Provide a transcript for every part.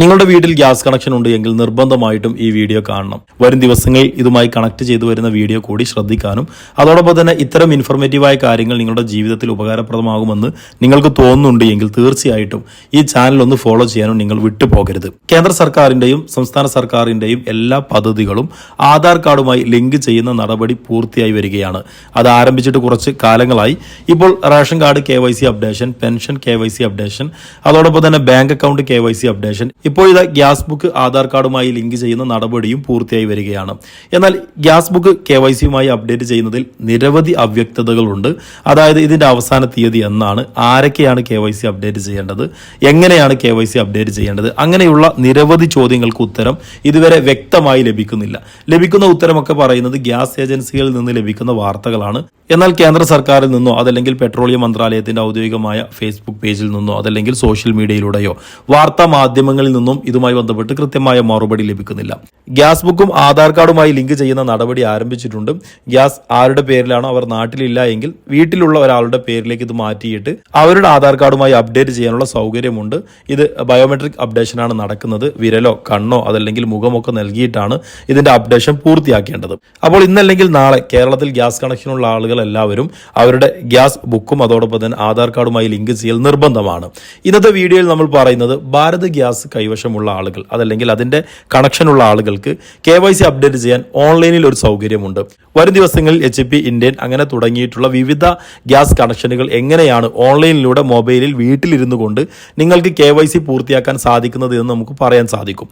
നിങ്ങളുടെ വീട്ടിൽ gas connection ഉണ്ട് എങ്കിൽ നിർബന്ധമായിട്ടും ഈ വീഡിയോ കാണണം. വരും ദിവസങ്ങളിൽ ഇതുമായി കണക്ട് ചെയ്തു വരുന്ന വീഡിയോ കൂടി ശ്രദ്ധിക്കാനും അതോടൊപ്പം തന്നെ ഇത്തരം ഇൻഫർമേറ്റീവായ കാര്യങ്ങൾ നിങ്ങളുടെ ജീവിതത്തിൽ ഉപകാരപ്രദമാകുമെന്ന് നിങ്ങൾക്ക് തോന്നുന്നുണ്ട് എങ്കിൽ തീർച്ചയായിട്ടും ഈ ചാനൽ ഒന്ന് ഫോളോ ചെയ്യാനും നിങ്ങൾ വിട്ടുപോകരുത്. കേന്ദ്ര സർക്കാരിന്റെയും സംസ്ഥാന സർക്കാരിന്റെയും എല്ലാ പദ്ധതികളും ആധാർ കാർഡുമായി ലിങ്ക് ചെയ്യുന്ന നടപടി പൂർത്തിയായി വരികയാണ്. അത് ആരംഭിച്ചിട്ട് കുറച്ച് കാലങ്ങളായി. ഇപ്പോൾ ration card K updation pension K updation അതോടൊപ്പം തന്നെ ബാങ്ക് അക്കൗണ്ട് കെ അപ്ഡേഷൻ ഇപ്പോൾ ഇത് ഗ്യാസ് ബുക്ക് ആധാർ കാർഡുമായി ലിങ്ക് ചെയ്യുന്ന നടപടിയും പൂർത്തിയായി വരികയാണ്. എന്നാൽ ഗ്യാസ് ബുക്ക് കെ വൈ സിയുമായി അപ്ഡേറ്റ് ചെയ്യുന്നതിൽ നിരവധി അവ്യക്തതകളുണ്ട്. അതായത് ഇതിന്റെ അവസാന തീയതി എന്നാണ് ആരൊക്കെയാണ് കെ വൈ സി അപ്ഡേറ്റ് ചെയ്യേണ്ടത് എങ്ങനെയാണ് കെ വൈ സി അപ്ഡേറ്റ് ചെയ്യേണ്ടത് അങ്ങനെയുള്ള നിരവധി ചോദ്യങ്ങൾക്ക് ഉത്തരം ഇതുവരെ വ്യക്തമായി ലഭിക്കുന്നില്ല. ലഭിക്കുന്ന ഉത്തരമൊക്കെ പറയുന്നത് ഗ്യാസ് ഏജൻസികളിൽ നിന്ന് ലഭിക്കുന്ന വാർത്തകളാണ്. എന്നാൽ കേന്ദ്ര സർക്കാരിൽ നിന്നോ അതല്ലെങ്കിൽ പെട്രോളിയം മന്ത്രാലയത്തിന്റെ ഔദ്യോഗികമായ ഫേസ്ബുക്ക് പേജിൽ നിന്നോ അതല്ലെങ്കിൽ സോഷ്യൽ മീഡിയയിലൂടെയോ വാർത്താ മാധ്യമങ്ങളിൽ നിന്നും ഇതുമായി ബന്ധപ്പെട്ട് കൃത്യമായ മറുപടി ലഭിക്കുന്നില്ല. ഗ്യാസ് ബുക്കും ആധാർ കാർഡുമായി ലിങ്ക് ചെയ്യുന്ന നടപടി ആരംഭിച്ചിട്ടുണ്ട്. ഗ്യാസ് ആരുടെ പേരിലാണോ അവർ നാട്ടിലില്ല എങ്കിൽ വീട്ടിലുള്ള ഒരാളുടെ പേരിലേക്ക് ഇത് മാറ്റിയിട്ട് അവരുടെ ആധാർ കാർഡുമായി അപ്ഡേറ്റ് ചെയ്യാനുള്ള സൗകര്യമുണ്ട്. ഇത് ബയോമെട്രിക് അപ്ഡേഷനാണ് നടക്കുന്നത്. വിരലോ കണ്ണോ അതല്ലെങ്കിൽ മുഖമൊക്കെ നൽകിയിട്ടാണ് ഇതിന്റെ അപ്ഡേഷൻ പൂർത്തിയാക്കേണ്ടത്. അപ്പോൾ ഇന്നല്ലെങ്കിൽ നാളെ കേരളത്തിൽ ഗ്യാസ് കണക്ഷനുള്ള ആളുകൾ എല്ലാവരും അവരുടെ ഗ്യാസ് ബുക്കും അതോടൊപ്പം തന്നെ ആധാർ കാർഡുമായി ലിങ്ക് ചെയ്യൽ നിർബന്ധമാണ്. ഇന്നത്തെ വീഡിയോയിൽ നമ്മൾ പറയുന്നത് ഭാരത് ഗ്യാസ് കൈവശമുള്ള ആളുകൾ അതല്ലെങ്കിൽ അതിന്റെ കണക്ഷനുള്ള ആളുകൾക്ക് കെ വൈ സി അപ്ഡേറ്റ് ചെയ്യാൻ ഓൺലൈനിൽ ഒരു സൗകര്യമുണ്ട്. വരും ദിവസങ്ങളിൽ എച്ച് പി ഇന്ത്യൻ അങ്ങനെ തുടങ്ങിയിട്ടുള്ള വിവിധ ഗ്യാസ് കണക്ഷനുകൾ എങ്ങനെയാണ് ഓൺലൈനിലൂടെ മൊബൈലിൽ വീട്ടിലിരുന്നു കൊണ്ട് നിങ്ങൾക്ക് കെ വൈ സി പൂർത്തിയാക്കാൻ സാധിക്കുന്നത് എന്ന് നമുക്ക് പറയാൻ സാധിക്കും.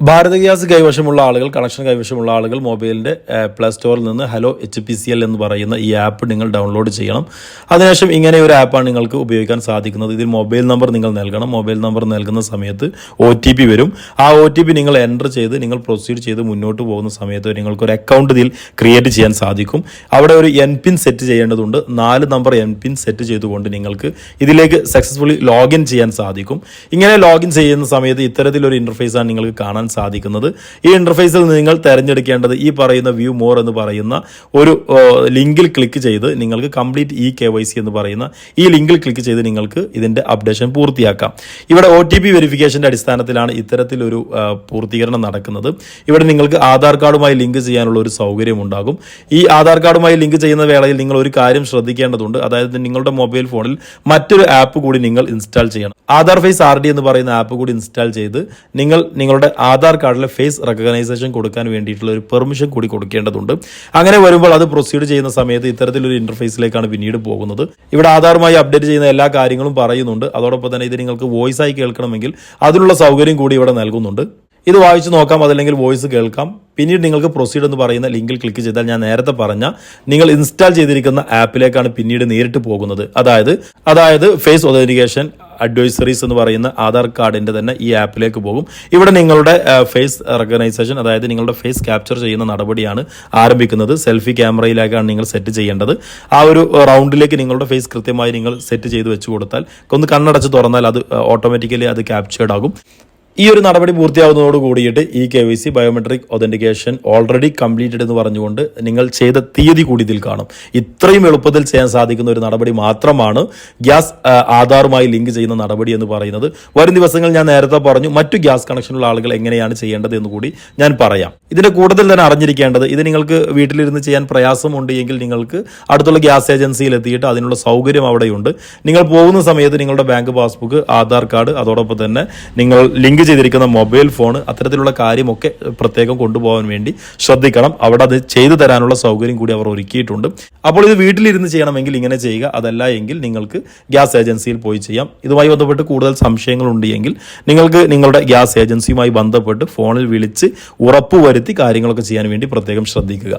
ഭാരത് ഗ്യാസ് കൈവശമുള്ള ആളുകൾ കണക്ഷൻ കൈവശമുള്ള ആളുകൾ മൊബൈലിന്റെ പ്ലേ സ്റ്റോറിൽ നിന്ന് hello H P C L എന്ന് പറയുന്ന ഈ ആപ്പ് നിങ്ങൾ ഡൗൺലോഡ് ചെയ്യണം. അതിനുശേഷം ഇങ്ങനെ ഒരു ആപ്പാണ് നിങ്ങൾക്ക് ഉപയോഗിക്കാൻ സാധിക്കുന്നത്. ഇതിൽ മൊബൈൽ നമ്പർ നിങ്ങൾ നൽകണം. മൊബൈൽ നമ്പർ നൽകുന്ന സമയത്ത് ഒ ടി പി വരും. ആ ഒ ടി പി നിങ്ങൾ എന്റർ ചെയ്ത് നിങ്ങൾ പ്രൊസീഡ് ചെയ്ത് മുന്നോട്ട് പോകുന്ന സമയത്ത് നിങ്ങൾക്ക് ഒരു അക്കൗണ്ട് ഇതിൽ ക്രിയേറ്റ് ചെയ്യാൻ സാധിക്കും. അവിടെ ഒരു എൻ പിൻ സെറ്റ് ചെയ്യേണ്ടതുണ്ട്. നാല് നമ്പർ എൻ പിൻ സെറ്റ് ചെയ്തുകൊണ്ട് നിങ്ങൾക്ക് ഇതിലേക്ക് സക്സസ്ഫുള്ളി ലോഗിൻ ചെയ്യാൻ സാധിക്കും. ഇങ്ങനെ ലോഗിൻ ചെയ്യുന്ന സമയത്ത് ഇത്തരത്തിലൊരു ഇന്റർഫേസാണ് നിങ്ങൾക്ക് കാണാൻ സാധിക്കുന്നത്. ഈ ഇന്റർഫേസിൽ നിങ്ങൾ തിരഞ്ഞെടുക്കേണ്ടത് ഈ പറയുന്ന വ്യൂ മോർ എന്ന് പറയുന്ന ഒരു ലിങ്കിൽ ക്ലിക്ക് ചെയ്ത് നിങ്ങൾക്ക് complete e K Y C എന്ന് പറയുന്ന ഈ ലിങ്കിൽ ക്ലിക്ക് ചെയ്ത് നിങ്ങൾക്ക് ഇതിന്റെ അപ്ഡേഷൻ പൂർത്തിയാക്കാം. ഇവിടെ ഒ ടി പി വെരിഫിക്കേഷന്റെ അടിസ്ഥാനത്തിലാണ് ഇത്തരത്തിലൊരു പൂർത്തീകരണം നടക്കുന്നത്. ഇവിടെ നിങ്ങൾക്ക് ആധാർ കാർഡുമായി ലിങ്ക് ചെയ്യാനുള്ള ഒരു സൗകര്യം ഉണ്ടാകും. ഈ ആധാർ കാർഡുമായി ലിങ്ക് ചെയ്യുന്ന വേളയിൽ നിങ്ങൾ ഒരു കാര്യം ശ്രദ്ധിക്കേണ്ടതുണ്ട്. അതായത് നിങ്ങളുടെ മൊബൈൽ ഫോണിൽ മറ്റൊരു ആപ്പ് കൂടി നിങ്ങൾ ഇൻസ്റ്റാൾ ചെയ്യണം. ആധാർ ഫേസ് ആർ ഡി എന്ന് പറയുന്ന ആപ്പ് കൂടി ഇൻസ്റ്റാൾ ചെയ്ത് നിങ്ങൾ നിങ്ങളുടെ ആധാർ കാർഡിലെ ഫേസ് റെക്കഗ്നൈസേഷൻ കൊടുക്കാൻ വേണ്ടിയിട്ടുള്ള ഒരു പെർമിഷൻ കൂടി കൊടുക്കേണ്ടതുണ്ട്. അങ്ങനെ വരുമ്പോൾ അത് പ്രൊസീഡ് ചെയ്യുന്ന സമയത്ത് ഇത്തരത്തിലൊരു ഇന്റർഫേസിലേക്കാണ് പിന്നീട് പോകുന്നത്. ഇവിടെ ആധാറുമായി അപ്ഡേറ്റ് ചെയ്യുന്ന എല്ലാ കാര്യങ്ങളും പറയുന്നുണ്ട്. അതോടൊപ്പം തന്നെ ഇത് നിങ്ങൾക്ക് വോയിസ് ആയി കേൾക്കണമെങ്കിൽ അതിനുള്ള സൗകര്യം കൂടി ഇവിടെ നൽകുന്നുണ്ട്. ഇത് വായിച്ചു നോക്കാം അതല്ലെങ്കിൽ വോയിസ് കേൾക്കാം. പിന്നീട് നിങ്ങൾക്ക് പ്രൊസീഡ് എന്ന് പറയുന്ന ലിങ്കിൽ ക്ലിക്ക് ചെയ്താൽ ഞാൻ നേരത്തെ പറഞ്ഞ നിങ്ങൾ ഇൻസ്റ്റാൾ ചെയ്തിരിക്കുന്ന ആപ്പിലേക്കാണ് പിന്നീട് നേരിട്ട് പോകുന്നത്. അതായത് അതായത് ഫേസ് ഒതന്റിക്കേഷൻ അഡ്വൈസറീസ് എന്ന് പറയുന്ന ആധാർ കാർഡിന്റെ തന്നെ ഈ ആപ്പിലേക്ക് പോകും. ഇവിടെ നിങ്ങളുടെ ഫേസ് റെക്കഗ്നൈസേഷൻ അതായത് നിങ്ങളുടെ ഫേസ് ക്യാപ്ചർ ചെയ്യുന്ന നടപടിയാണ് ആരംഭിക്കുന്നത്. സെൽഫി ക്യാമറയിലേക്കാണ് നിങ്ങൾ സെറ്റ് ചെയ്യേണ്ടത്. ആ ഒരു റൗണ്ടിലേക്ക് നിങ്ങളുടെ ഫേസ് കൃത്യമായി നിങ്ങൾ സെറ്റ് ചെയ്ത് വെച്ച് കൊടുത്താൽ ഒന്ന് കണ്ണടച്ച് തുറന്നാൽ അത് ഓട്ടോമാറ്റിക്കലി അത് ക്യാപ്ചേർഡ് ആകും. ഈ ഒരു നടപടി പൂർത്തിയാവുന്നതോട് കൂടിയിട്ട് ഈ K Y C biometric authentication already completed എന്ന് പറഞ്ഞുകൊണ്ട് നിങ്ങൾ ചെയ്ത തീയതി കൂടി ഇതിൽ കാണും. ഇത്രയും എളുപ്പത്തിൽ ചെയ്യാൻ സാധിക്കുന്ന ഒരു നടപടി മാത്രമാണ് ഗ്യാസ് ആധാറുമായി ലിങ്ക് ചെയ്യുന്ന നടപടി എന്ന് പറയുന്നത്. വരും ദിവസങ്ങൾ ഞാൻ നേരത്തെ പറഞ്ഞു മറ്റു ഗ്യാസ് കണക്ഷനുള്ള ആളുകൾ എങ്ങനെയാണ് ചെയ്യേണ്ടത് എന്ന് കൂടി ഞാൻ പറയാം. ഇതിന്റെ കൂടുതൽ തന്നെ അറിഞ്ഞിരിക്കേണ്ടത് ഇത് നിങ്ങൾക്ക് വീട്ടിലിരുന്ന് ചെയ്യാൻ പ്രയാസമുണ്ട് എങ്കിൽ നിങ്ങൾക്ക് അടുത്തുള്ള ഗ്യാസ് ഏജൻസിയിൽ എത്തിയിട്ട് അതിനുള്ള സൗകര്യം അവിടെയുണ്ട്. നിങ്ങൾ പോകുന്ന സമയത്ത് നിങ്ങളുടെ ബാങ്ക് പാസ്ബുക്ക് ആധാർ കാർഡ് അതോടൊപ്പം തന്നെ നിങ്ങൾ ലിങ്ക് ചെയ്തിരിക്കുന്ന മൊബൈൽ ഫോൺ അത്തരത്തിലുള്ള കാര്യമൊക്കെ പ്രത്യേകം കൊണ്ടുപോകാൻ വേണ്ടി ശ്രദ്ധിക്കണം. അവിടെ അത് ചെയ്തു തരാനുള്ള സൗകര്യം കൂടി അവർ ഒരുക്കിയിട്ടുണ്ട്. അപ്പോൾ ഇത് വീട്ടിലിരുന്ന് ചെയ്യണമെങ്കിൽ ഇങ്ങനെ ചെയ്യുക. അതല്ല എങ്കിൽ നിങ്ങൾക്ക് ഗ്യാസ് ഏജൻസിയിൽ പോയി ചെയ്യാം. ഇതുമായി ബന്ധപ്പെട്ട് കൂടുതൽ സംശയങ്ങളുണ്ട് എങ്കിൽ നിങ്ങൾക്ക് നിങ്ങളുടെ ഗ്യാസ് ഏജൻസിയുമായി ബന്ധപ്പെട്ട് ഫോണിൽ വിളിച്ച് ഉറപ്പുവരുത്തി കാര്യങ്ങളൊക്കെ ചെയ്യാൻ വേണ്ടി പ്രത്യേകം ശ്രദ്ധിക്കുക.